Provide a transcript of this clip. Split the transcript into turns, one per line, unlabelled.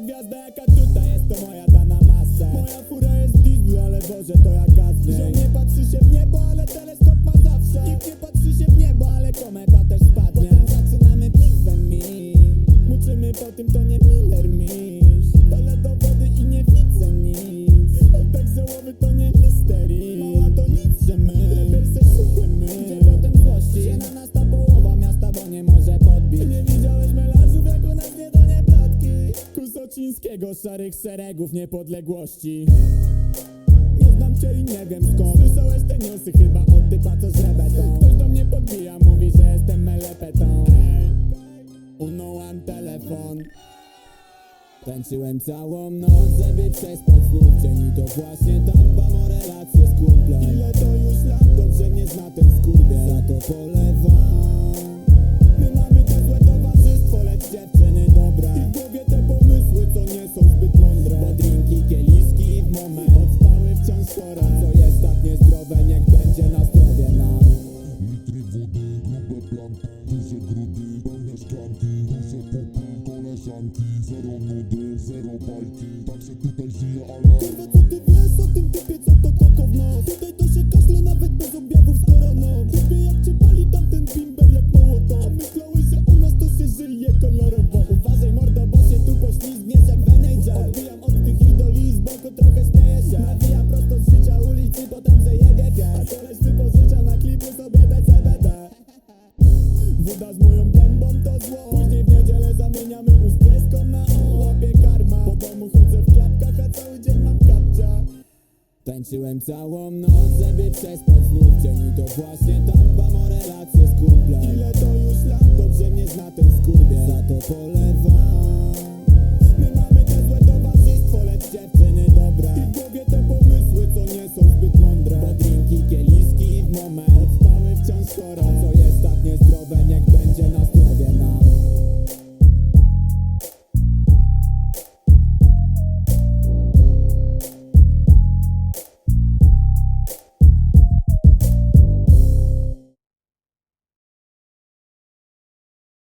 gwiazda jaka tutaj jest to moja dana masa. Moja fura jest dieslu, ale Boże to jak gaz w niej. Ziom nie patrzy się w niebo, ale teleskop ma zawsze. Nikt nie patrzy się w niebo, ale kometa też spadnie. Potem zaczynamy piwem mi Muczymy po tym, to nie Miller Miś. Palę do wody i nie widzę nic. Oddech załowy to nie mistery Mała to nic, że my Lepiej se szukujemy Gdzie potem złości? Się na nas ta połowa miasta, bo nie może podbić. Nie widziałeś Kusocińskiego, szarych szeregów niepodległości. Nie znam cię i nie wiem skąd. Słyszałeś te newsy chyba od typa co z rebetą. Ktoś do mnie podbija, mówi, że jestem melepetą. Ej, telefon. Tańczyłem całą noc, żeby przespać znów. Cień I to właśnie tak dbam o relacje z kumplem. Ile to już lat, dobrze mnie zna ten skurwiel Za to polewam. My mamy te złe towarzystwo, lecz dziewczyny dobre. I w głowie te wciąż chore Co jest tak niezdrowe, niech będzie na zdrowie nam.
Litry wody, grube planki, duże grudy, pełne szklanki, duże pupy, koleżanki, zero nudy, zero bajki, tak się tutaj żyje, ale...
Kurwa, co ty wiesz o tym typie, ulicy, potem zajebie pies. A wypożycza na klipy sobie DCBD Woda z moją gębą to zło. Później w niedzielę zamieniamy ust na Łapie karma. Po domu chodzę w klapkach, a cały dzień mam kapcia. Tańczyłem całą noc, żeby przespać znów. Dzień I to właśnie tak dbam o relacje z kumplem. Ile to już lat, dobrze mnie zna ten skurwiel. Za to polewam